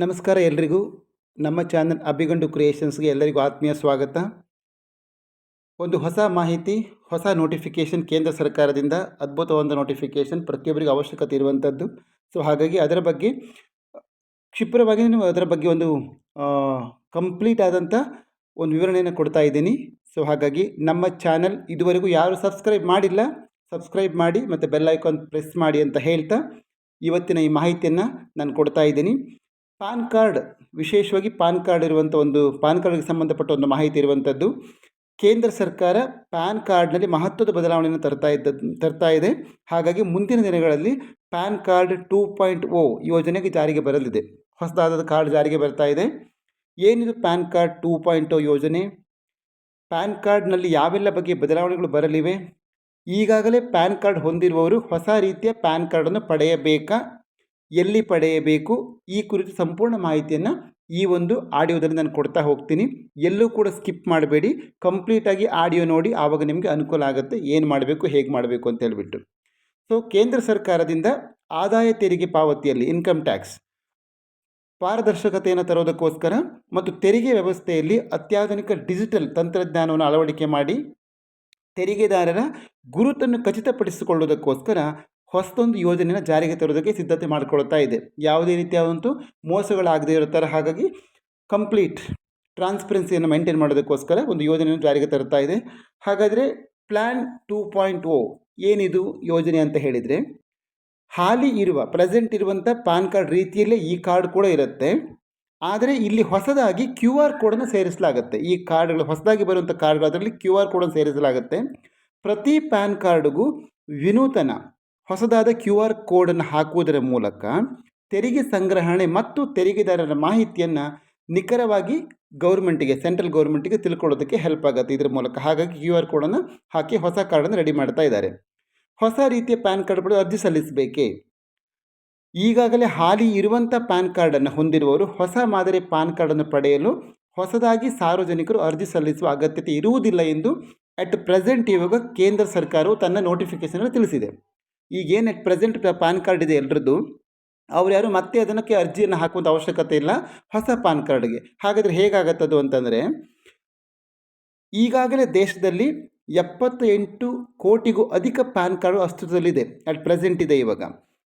ನಮಸ್ಕಾರ ಎಲ್ರಿಗೂ. ನಮ್ಮ ಚಾನಲ್ ಅಭಿಗಂಡು ಕ್ರಿಯೇಷನ್ಸ್ಗೆ ಎಲ್ಲರಿಗೂ ಆತ್ಮೀಯ ಸ್ವಾಗತ. ಒಂದು ಹೊಸ ಮಾಹಿತಿ, ಹೊಸ ನೋಟಿಫಿಕೇಷನ್ ಕೇಂದ್ರ ಸರ್ಕಾರದಿಂದ ಅದ್ಭುತವಾದ ನೋಟಿಫಿಕೇಷನ್ ಪ್ರತಿಯೊಬ್ಬರಿಗೂ ಅವಶ್ಯಕತೆ ಇರುವಂಥದ್ದು. ಸೊ, ಹಾಗಾಗಿ ಅದರ ಬಗ್ಗೆ, ಕ್ಷಿಪ್ರವಾಗಿ ನಾನು ಅದರ ಬಗ್ಗೆ ಒಂದು ಕಂಪ್ಲೀಟ್ ಆದಂಥ ಒಂದು ವಿವರಣೆಯನ್ನು ಕೊಡ್ತಾ ಇದ್ದೀನಿ. ಸೊ, ಹಾಗಾಗಿ ನಮ್ಮ ಚಾನಲ್ ಇದುವರೆಗೂ ಯಾರು ಸಬ್ಸ್ಕ್ರೈಬ್ ಮಾಡಿಲ್ಲ, ಸಬ್ಸ್ಕ್ರೈಬ್ ಮಾಡಿ ಮತ್ತು ಬೆಲ್ ಐಕಾನ್ ಪ್ರೆಸ್ ಮಾಡಿ ಅಂತ ಹೇಳ್ತಾ ಇವತ್ತಿನ ಈ ಮಾಹಿತಿಯನ್ನು ನಾನು ಕೊಡ್ತಾ ಇದ್ದೀನಿ. ಪಾನ್ ಕಾರ್ಡ್, ವಿಶೇಷವಾಗಿ ಪಾನ್ ಕಾರ್ಡ್ ಇರುವಂಥ ಒಂದು, ಪಾನ್ ಕಾರ್ಡ್ಗೆ ಸಂಬಂಧಪಟ್ಟ ಒಂದು ಮಾಹಿತಿ ಇರುವಂಥದ್ದು ಕೇಂದ್ರ ಸರ್ಕಾರ ಪ್ಯಾನ್ ಕಾರ್ಡ್ನಲ್ಲಿ ಮಹತ್ವದ ಬದಲಾವಣೆಯನ್ನು ತರ್ತಾ ಇದ್ದ, ತರ್ತಾ ಇದೆ. ಹಾಗಾಗಿ ಮುಂದಿನ ದಿನಗಳಲ್ಲಿ PAN card two point O ಯೋಜನೆಗೆ ಜಾರಿಗೆ ಬರಲಿದೆ. ಹೊಸದಾದ ಕಾರ್ಡ್ ಜಾರಿಗೆ ಬರ್ತಾ ಇದೆ. ಏನಿದು PAN card two point O ಯೋಜನೆ? ಪ್ಯಾನ್ ಕಾರ್ಡ್ನಲ್ಲಿ ಯಾವೆಲ್ಲ ಬಗ್ಗೆ ಬದಲಾವಣೆಗಳು ಬರಲಿವೆ? ಈಗಾಗಲೇ ಪ್ಯಾನ್ ಕಾರ್ಡ್ ಹೊಂದಿರುವವರು ಹೊಸ ರೀತಿಯ ಪ್ಯಾನ್ ಕಾರ್ಡನ್ನು ಪಡೆಯಬೇಕಾ? ಎಲ್ಲಿ ಪಡೆಯಬೇಕು? ಈ ಕುರಿತು ಸಂಪೂರ್ಣ ಮಾಹಿತಿಯನ್ನು ಈ ಒಂದು ಆಡಿಯೋದಲ್ಲಿ ನಾನು ಕೊಡ್ತಾ ಹೋಗ್ತೀನಿ. ಎಲ್ಲೂ ಕೂಡ ಸ್ಕಿಪ್ ಮಾಡಬೇಡಿ. ಕಂಪ್ಲೀಟಾಗಿ ಆಡಿಯೋ ನೋಡಿ. ಆವಾಗ ನಿಮಗೆ ಅನುಕೂಲ ಆಗುತ್ತೆ. ಏನು ಮಾಡಬೇಕು? ಹೇಗೆ ಮಾಡಬೇಕು ಅಂತ ಹೇಳಿಬಿಟ್ಟು. ಸೊ ಕೇಂದ್ರ ಸರ್ಕಾರದಿಂದ ಆದಾಯ ತೆರಿಗೆ ಪಾವತಿಯಲ್ಲಿ ಇನ್ಕಮ್ ಟ್ಯಾಕ್ಸ್ ಪಾರದರ್ಶಕತೆಯನ್ನು ತರೋದಕ್ಕೋಸ್ಕರ ಮತ್ತು ತೆರಿಗೆ ವ್ಯವಸ್ಥೆಯಲ್ಲಿ ಅತ್ಯಾಧುನಿಕ ಡಿಜಿಟಲ್ ತಂತ್ರಜ್ಞಾನವನ್ನು ಅಳವಡಿಕೆ ಮಾಡಿ, ತೆರಿಗೆದಾರರ ಗುರುತನ್ನು ಖಚಿತಪಡಿಸಿಕೊಳ್ಳುವುದಕ್ಕೋಸ್ಕರ ಹೊಸದೊಂದು ಯೋಜನೆಯನ್ನು ಜಾರಿಗೆ ತರೋದಕ್ಕೆ ಸಿದ್ಧತೆ ಮಾಡಿಕೊಳ್ತಾ ಇದೆ. ಯಾವುದೇ ರೀತಿಯಾದಂತೂ ಮೋಸಗಳಾಗದೇ ಇರುತ್ತಾರೆ ಹಾಗಾಗಿ ಕಂಪ್ಲೀಟ್ ಟ್ರಾನ್ಸ್ಪರೆನ್ಸಿಯನ್ನು ಮೇಂಟೈನ್ ಮಾಡೋದಕ್ಕೋಸ್ಕರ ಒಂದು ಯೋಜನೆಯನ್ನು ಜಾರಿಗೆ ತರ್ತಾ ಇದೆ. ಹಾಗಾದರೆ ಪ್ಲ್ಯಾನ್ ಟೂ ಪಾಯಿಂಟ್ ಓ ಏನಿದು ಯೋಜನೆ ಅಂತ ಹೇಳಿದರೆ, ಹಾಲಿ ಇರುವ, ಪ್ರೆಸೆಂಟ್ ಇರುವಂಥ ಪ್ಯಾನ್ ಕಾರ್ಡ್ ರೀತಿಯಲ್ಲೇ ಈ ಕಾರ್ಡ್ ಕೂಡ ಇರುತ್ತೆ. ಆದರೆ ಇಲ್ಲಿ ಹೊಸದಾಗಿ ಕ್ಯೂ ಆರ್ ಕೋಡನ್ನು ಸೇರಿಸಲಾಗುತ್ತೆ. ಈ ಕಾರ್ಡ್ಗಳು ಹೊಸದಾಗಿ ಬರುವಂಥ ಕಾರ್ಡ್ಗಳು ಅದರಲ್ಲಿ ಕ್ಯೂ ಆರ್ ಕೋಡನ್ನು ಸೇರಿಸಲಾಗುತ್ತೆ. ಪ್ರತಿ ಪ್ಯಾನ್ ಕಾರ್ಡ್ಗೂ ವಿನೂತನ ಹೊಸದಾದ ಕ್ಯೂ ಆರ್ ಕೋಡನ್ನು ಹಾಕುವುದರ ಮೂಲಕ ತೆರಿಗೆ ಸಂಗ್ರಹಣೆ ಮತ್ತು ತೆರಿಗೆದಾರರ ಮಾಹಿತಿಯನ್ನು ನಿಖರವಾಗಿ ಗೌರ್ಮೆಂಟಿಗೆ, ಸೆಂಟ್ರಲ್ ಗೌರ್ಮೆಂಟಿಗೆ ತಿಳ್ಕೊಳ್ಳೋದಕ್ಕೆ ಹೆಲ್ಪ್ ಆಗುತ್ತೆ. ಇದರ ಮೂಲಕ ಹಾಗಾಗಿ ಕ್ಯೂ ಆರ್ ಕೋಡನ್ನು ಹಾಕಿ ಹೊಸ ಕಾರ್ಡನ್ನು ರೆಡಿ ಮಾಡ್ತಾ ಇದ್ದಾರೆ. ಹೊಸ ರೀತಿಯ ಪ್ಯಾನ್ ಕಾರ್ಡ್ ಪಡೆದು ಅರ್ಜಿ ಸಲ್ಲಿಸಬೇಕೆ? ಈಗಾಗಲೇ ಹಾಲಿ ಇರುವಂಥ ಪ್ಯಾನ್ ಕಾರ್ಡನ್ನು ಹೊಂದಿರುವವರು ಹೊಸ ಮಾದರಿ ಪ್ಯಾನ್ ಕಾರ್ಡನ್ನು ಪಡೆಯಲು ಹೊಸದಾಗಿ ಸಾರ್ವಜನಿಕರು ಅರ್ಜಿ ಸಲ್ಲಿಸುವ ಅಗತ್ಯತೆ ಇರುವುದಿಲ್ಲ ಎಂದು ಅಟ್ ಪ್ರೆಸೆಂಟ್ ಇವಾಗ ಕೇಂದ್ರ ಸರ್ಕಾರವು ತನ್ನ ನೋಟಿಫಿಕೇಷನಲ್ಲಿ ತಿಳಿಸಿದೆ. ಈಗೇನು ಅಟ್ ಪ್ರೆಸೆಂಟ್ ಪ್ಯಾನ್ ಕಾರ್ಡ್ ಇದೆ ಎಲ್ಲರದ್ದು ಅವ್ರು ಯಾರು ಮತ್ತೆ ಅದನ್ನಕ್ಕೆ ಅರ್ಜಿಯನ್ನು ಹಾಕುವಂಥ ಅವಶ್ಯಕತೆ ಇಲ್ಲ, ಹೊಸ ಪಾನ್ ಕಾರ್ಡ್ಗೆ ಹಾಗಾದರೆ ಹೇಗಾಗತ್ತದು ಅಂತಂದರೆ, ಈಗಾಗಲೇ ದೇಶದಲ್ಲಿ ಎಪ್ಪತ್ತ ಎಂಟು ಕೋಟಿಗೂ ಅಧಿಕ ಪ್ಯಾನ್ ಕಾರ್ಡು ಅಸ್ತಿತ್ವದಲ್ಲಿದೆ. ಅಟ್ ಪ್ರೆಸೆಂಟ್ ಇದೆ ಇವಾಗ.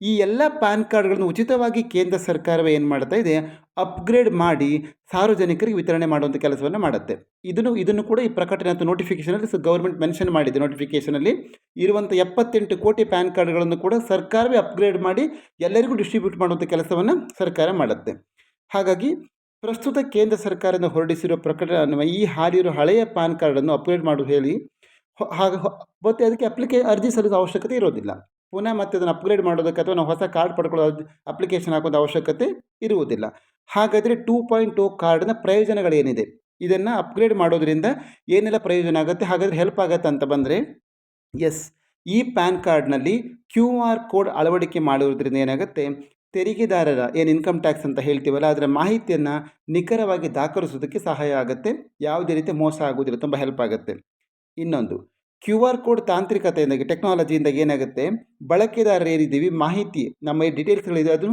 ಈ ಎಲ್ಲ ಪ್ಯಾನ್ ಕಾರ್ಡ್ಗಳನ್ನು ಉಚಿತವಾಗಿ ಕೇಂದ್ರ ಸರ್ಕಾರವೇ ಏನು ಮಾಡ್ತಾ ಇದೆ ಅಪ್ಗ್ರೇಡ್ ಮಾಡಿ ಸಾರ್ವಜನಿಕರಿಗೆ ವಿತರಣೆ ಮಾಡುವಂಥ ಕೆಲಸವನ್ನು ಮಾಡುತ್ತೆ. ಇದನ್ನು ಇದನ್ನು ಕೂಡ ಈ ಪ್ರಕಟಣೆ ಅಥವಾ ನೋಟಿಫಿಕೇಷನಲ್ಲಿ ಗೌರ್ಮೆಂಟ್ ಮೆನ್ಷನ್ ಮಾಡಿದೆ. ನೋಟಿಫಿಕೇಷನಲ್ಲಿ ಇರುವಂಥ ಎಪ್ಪತ್ತೆಂಟು ಕೋಟಿ ಪ್ಯಾನ್ ಕಾರ್ಡ್ಗಳನ್ನು ಕೂಡ ಸರ್ಕಾರವೇ ಅಪ್ಗ್ರೇಡ್ ಮಾಡಿ ಎಲ್ಲರಿಗೂ ಡಿಸ್ಟ್ರಿಬ್ಯೂಟ್ ಮಾಡುವಂಥ ಕೆಲಸವನ್ನು ಸರ್ಕಾರ ಮಾಡುತ್ತೆ. ಹಾಗಾಗಿ ಪ್ರಸ್ತುತ ಕೇಂದ್ರ ಸರ್ಕಾರದಿಂದ ಹೊರಡಿಸಿರುವ ಪ್ರಕಟಣೆ ಈ ಹಾಲಿರೋ ಹಳೆಯ ಪ್ಯಾನ್ ಕಾರ್ಡನ್ನು ಅಪ್ಗ್ರೇಡ್ ಮಾಡು ಹೇಳಿ ಹಾಗೆ ಮತ್ತೆ ಅದಕ್ಕೆ ಅಪ್ಲಿಕೇ ಅರ್ಜಿ ಸಲ್ಲಿಸೋ ಅವಶ್ಯಕತೆ ಇರೋದಿಲ್ಲ. ಪುನಃ ಮತ್ತೆ ಅದನ್ನು ಅಪ್ಗ್ರೇಡ್ ಮಾಡೋದಕ್ಕೆ ಅಥವಾ ನಾವು ಹೊಸ ಕಾರ್ಡ್ ಪಡ್ಕೊಳ್ಳೋ ಅಪ್ಲಿಕೇಶನ್ ಹಾಕೋದು ಅವಶ್ಯಕತೆ ಇರುವುದಿಲ್ಲ. ಹಾಗಾದರೆ ಟೂ ಪಾಯಿಂಟ್ ಟೂ ಕಾರ್ಡ್ನ ಪ್ರಯೋಜನಗಳೇನಿದೆ? ಇದನ್ನು ಅಪ್ಗ್ರೇಡ್ ಮಾಡೋದ್ರಿಂದ ಏನೆಲ್ಲ ಪ್ರಯೋಜನ ಆಗುತ್ತೆ? ಹಾಗಾದರೆ ಹೆಲ್ಪ್ ಆಗುತ್ತೆ ಅಂತ ಬಂದರೆ ಎಸ್ ಈ ಪ್ಯಾನ್ ಕಾರ್ಡ್ನಲ್ಲಿ ಕ್ಯೂ ಆರ್ ಕೋಡ್ ಅಳವಡಿಕೆ ಮಾಡುವುದರಿಂದ ಏನಾಗುತ್ತೆ? ತೆರಿಗೆದಾರರ ಏನು ಇನ್ಕಮ್ ಟ್ಯಾಕ್ಸ್ ಅಂತ ಹೇಳ್ತೀವಲ್ಲ, ಅದರ ಮಾಹಿತಿಯನ್ನು ನಿಖರವಾಗಿ ದಾಖಲಿಸೋದಕ್ಕೆ ಸಹಾಯ ಆಗುತ್ತೆ. ಯಾವುದೇ ರೀತಿ ಮೋಸ ಆಗೋದಿಲ್ಲ ತುಂಬ ಹೆಲ್ಪ್ ಆಗುತ್ತೆ. ಇನ್ನೊಂದು ಕ್ಯೂ ಆರ್ ಕೋಡ್ ತಾಂತ್ರಿಕತೆಯಿಂದಾಗಿ ಟೆಕ್ನಾಲಜಿಯಿಂದ ಏನಾಗುತ್ತೆ? ಬಳಕೆದಾರರು ಏನಿದ್ದೀವಿ ಮಾಹಿತಿ, ನಮ್ಮ ಡೀಟೇಲ್ಸ್ಗಳಿದೆ ಅದು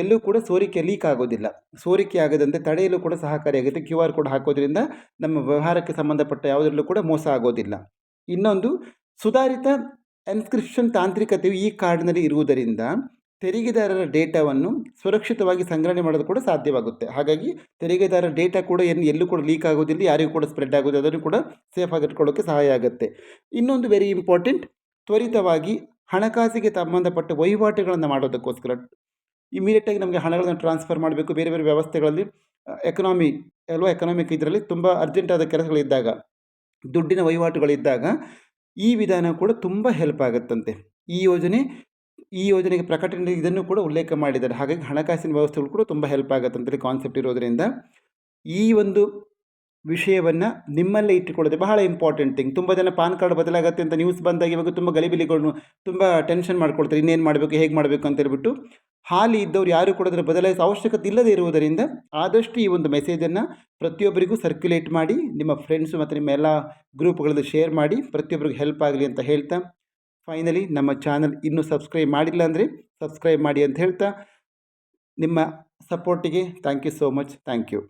ಎಲ್ಲೂ ಕೂಡ ಸೋರಿಕೆ ಲೀಕ್ ಆಗೋದಿಲ್ಲ. ಸೋರಿಕೆ ಆಗದಂತೆ ತಡೆಯಲು ಕೂಡ ಸಹಕಾರಿಯಾಗುತ್ತೆ. ಕ್ಯೂ ಆರ್ ಕೋಡ್ ಹಾಕೋದ್ರಿಂದ ನಮ್ಮ ವ್ಯವಹಾರಕ್ಕೆ ಸಂಬಂಧಪಟ್ಟ ಯಾವುದರಲ್ಲೂ ಕೂಡ ಮೋಸ ಆಗೋದಿಲ್ಲ. ಇನ್ನೊಂದು, ಸುಧಾರಿತ ಎನ್ಸ್ಕ್ರಿಪ್ಷನ್ ತಾಂತ್ರಿಕತೆಯು ಈ ಕಾರ್ಡ್ನಲ್ಲಿ ಇರುವುದರಿಂದ ತೆರಿಗೆದಾರರ ಡೇಟಾವನ್ನು ಸುರಕ್ಷಿತವಾಗಿ ಸಂಗ್ರಹಣೆ ಮಾಡೋದು ಕೂಡ ಸಾಧ್ಯವಾಗುತ್ತೆ. ಹಾಗಾಗಿ ತೆರಿಗೆದಾರರ ಡೇಟಾ ಕೂಡ ಏನು ಎಲ್ಲೂ ಕೂಡ ಲೀಕ್ ಆಗೋದಿಲ್ಲ, ಯಾರಿಗೂ ಕೂಡ ಸ್ಪ್ರೆಡ್ ಆಗೋದು ಅದನ್ನು ಕೂಡ ಸೇಫ್ ಇಟ್ಕೊಳ್ಳೋಕ್ಕೆ ಸಹಾಯ ಆಗುತ್ತೆ. ಇನ್ನೊಂದು ವೆರಿ ಇಂಪಾರ್ಟೆಂಟ್ ತ್ವರಿತವಾಗಿ ಹಣಕಾಸಿಗೆ ಸಂಬಂಧಪಟ್ಟ ವಹಿವಾಟುಗಳನ್ನು ಮಾಡೋದಕ್ಕೋಸ್ಕರ. ಇಮಿಡಿಯೇಟಾಗಿ ನಮಗೆ ಹಣಗಳನ್ನು ಟ್ರಾನ್ಸ್ಫರ್ ಮಾಡಬೇಕು, ಬೇರೆ ಬೇರೆ ವ್ಯವಸ್ಥೆಗಳಲ್ಲಿ ಎಕನಾಮಿ ಅಲ್ವಾ ಎಕನಾಮಿಕ್ ಇದರಲ್ಲಿ ತುಂಬ ಅರ್ಜೆಂಟಾದ ಕೆಲಸಗಳಿದ್ದಾಗ, ದುಡ್ಡಿನ ವಹಿವಾಟುಗಳಿದ್ದಾಗ ಈ ವಿಧಾನ ಕೂಡ ತುಂಬ ಹೆಲ್ಪ್ ಆಗುತ್ತಂತೆ. ಈ ಯೋಜನೆ ಈ ಯೋಜನೆಗೆ ಪ್ರಕಟಣೆ ಇದನ್ನು ಕೂಡ ಉಲ್ಲೇಖ ಮಾಡಿದ್ದಾರೆ. ಹಾಗಾಗಿ ಹಣಕಾಸಿನ ವ್ಯವಸ್ಥೆಗಳು ಕೂಡ ತುಂಬ ಹೆಲ್ಪ್ ಆಗುತ್ತೆ ಅಂತೇಳಿ ಕಾನ್ಸೆಪ್ಟ್ ಇರೋದರಿಂದ ಈ ಒಂದು ವಿಷಯವನ್ನು ನಿಮ್ಮಲ್ಲೇ ಇಟ್ಟುಕೊಳ್ಳೋದು ಬಹಳ ಇಂಪಾರ್ಟೆಂಟ್ ಥಿಂಗ್ ತುಂಬ ಜನ ಪಾನ್ ಕಾರ್ಡ್ ಬದಲಾಗುತ್ತೆ ಅಂತ ನ್ಯೂಸ್ ಬಂದಾಗ ಇವಾಗ ತುಂಬ ಗಲಿಬಿಲಿಗಳನ್ನು ತುಂಬ ಟೆನ್ಷನ್ ಮಾಡ್ಕೊಳ್ತಾರೆ. ಇನ್ನೇನು ಮಾಡಬೇಕು, ಹೇಗೆ ಮಾಡಬೇಕು ಅಂತ ಹೇಳ್ಬಿಟ್ಟು ಹಾಲಿ ಇದ್ದವ್ರು ಯಾರು ಕೂಡ ಅದರ ಬದಲಾಯಿಸೋ ಅವಶ್ಯಕತೆ ಇಲ್ಲದೇ ಇರುವುದರಿಂದ ಆದಷ್ಟು ಈ ಒಂದು ಮೆಸೇಜನ್ನು ಪ್ರತಿಯೊಬ್ಬರಿಗೂ ಸರ್ಕ್ಯುಲೇಟ್ ಮಾಡಿ, ನಿಮ್ಮ ಫ್ರೆಂಡ್ಸು ಮತ್ತು ನಿಮ್ಮ ಎಲ್ಲ ಗ್ರೂಪ್ಗಳಲ್ಲಿ ಶೇರ್ ಮಾಡಿ, ಪ್ರತಿಯೊಬ್ಬರಿಗೂ ಹೆಲ್ಪ್ ಆಗಲಿ ಅಂತ ಹೇಳ್ತಾ ಫೈನಲಿ ನಮ್ಮ ಚಾನಲ್ ಇನ್ನೂ ಸಬ್ಸ್ಕ್ರೈಬ್ ಮಾಡಿಲ್ಲ ಅಂದರೆ ಸಬ್ಸ್ಕ್ರೈಬ್ ಮಾಡಿ ಅಂತ ಹೇಳ್ತಾ, ನಿಮ್ಮ ಸಪೋರ್ಟಿಗೆ thank you so much thank you